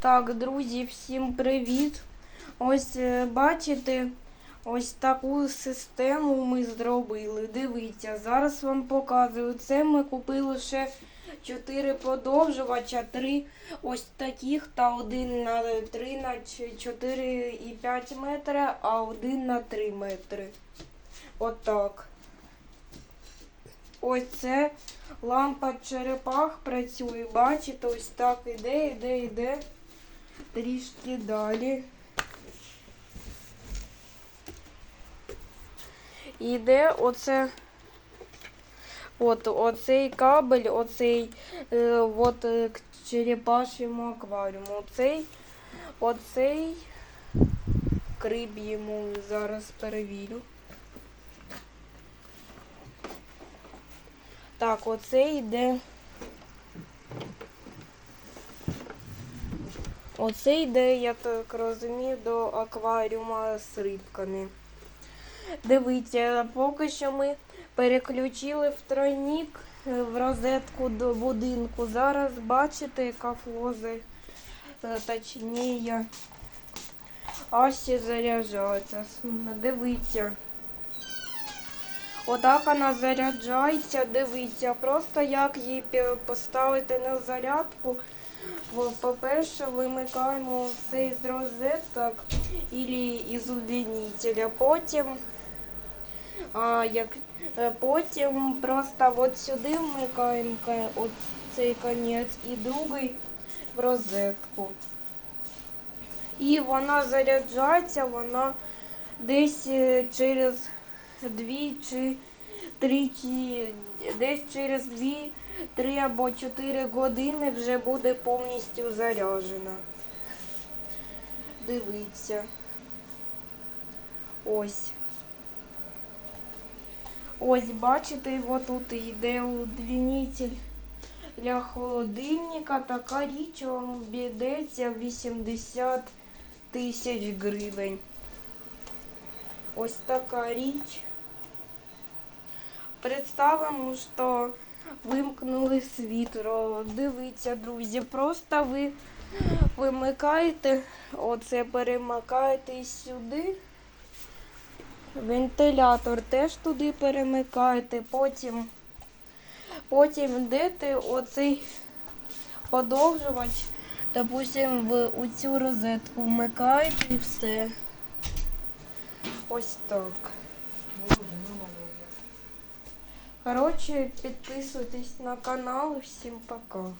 Так, друзі, всім привіт! Ось е, бачите, ось таку систему ми зробили. Дивіться, зараз вам показую. Це ми купили ще 4 подовжувача, 3 ось таких та один на 3 на 4,5 метри, а один на 3 метри. Отак. Ось це лампа черепах працює. Бачите, ось так іде, іде, іде. Трішки далі. Іде оце. От оцей кабель, оцей е, от е, к черепашому акваріуму. Оцей, оцей криб йому зараз перевірю. Так, оце йде. Оце йде, я так розумію, до акваріума з рибками. Дивіться, поки що ми переключили в тройник е, в розетку до будинку. Зараз бачите, яка флоза, е, точніше, Асі заряджається. Дивіться. Отак вона заряджається, дивіться. Просто як її поставити на зарядку. По-перше, вимикаємо все із розеток ілі із удлінителя. Потім, а, як, е, потім просто от сюди вмикаємо от цей конець і другий в розетку. І вона заряджається, вона десь е, через дві чи три, чи десь через дві, три або чотири години вже буде повністю заряджена. Дивіться. Ось. Ось, бачите, от тут йде удлінитель для холодильника. Така річ вам обійдеться 80 тисяч гривень. Ось така річ. Представимо, що вимкнули світло. Дивіться, друзі, просто ви вимикаєте, оце перемикаєте сюди. Вентилятор теж туди перемикаєте, потім, потім йдете оцей подовжувач, допустим, в у цю розетку вмикаєте і все. Ось так. Коротше, підписуйтесь на канал. Всім пока.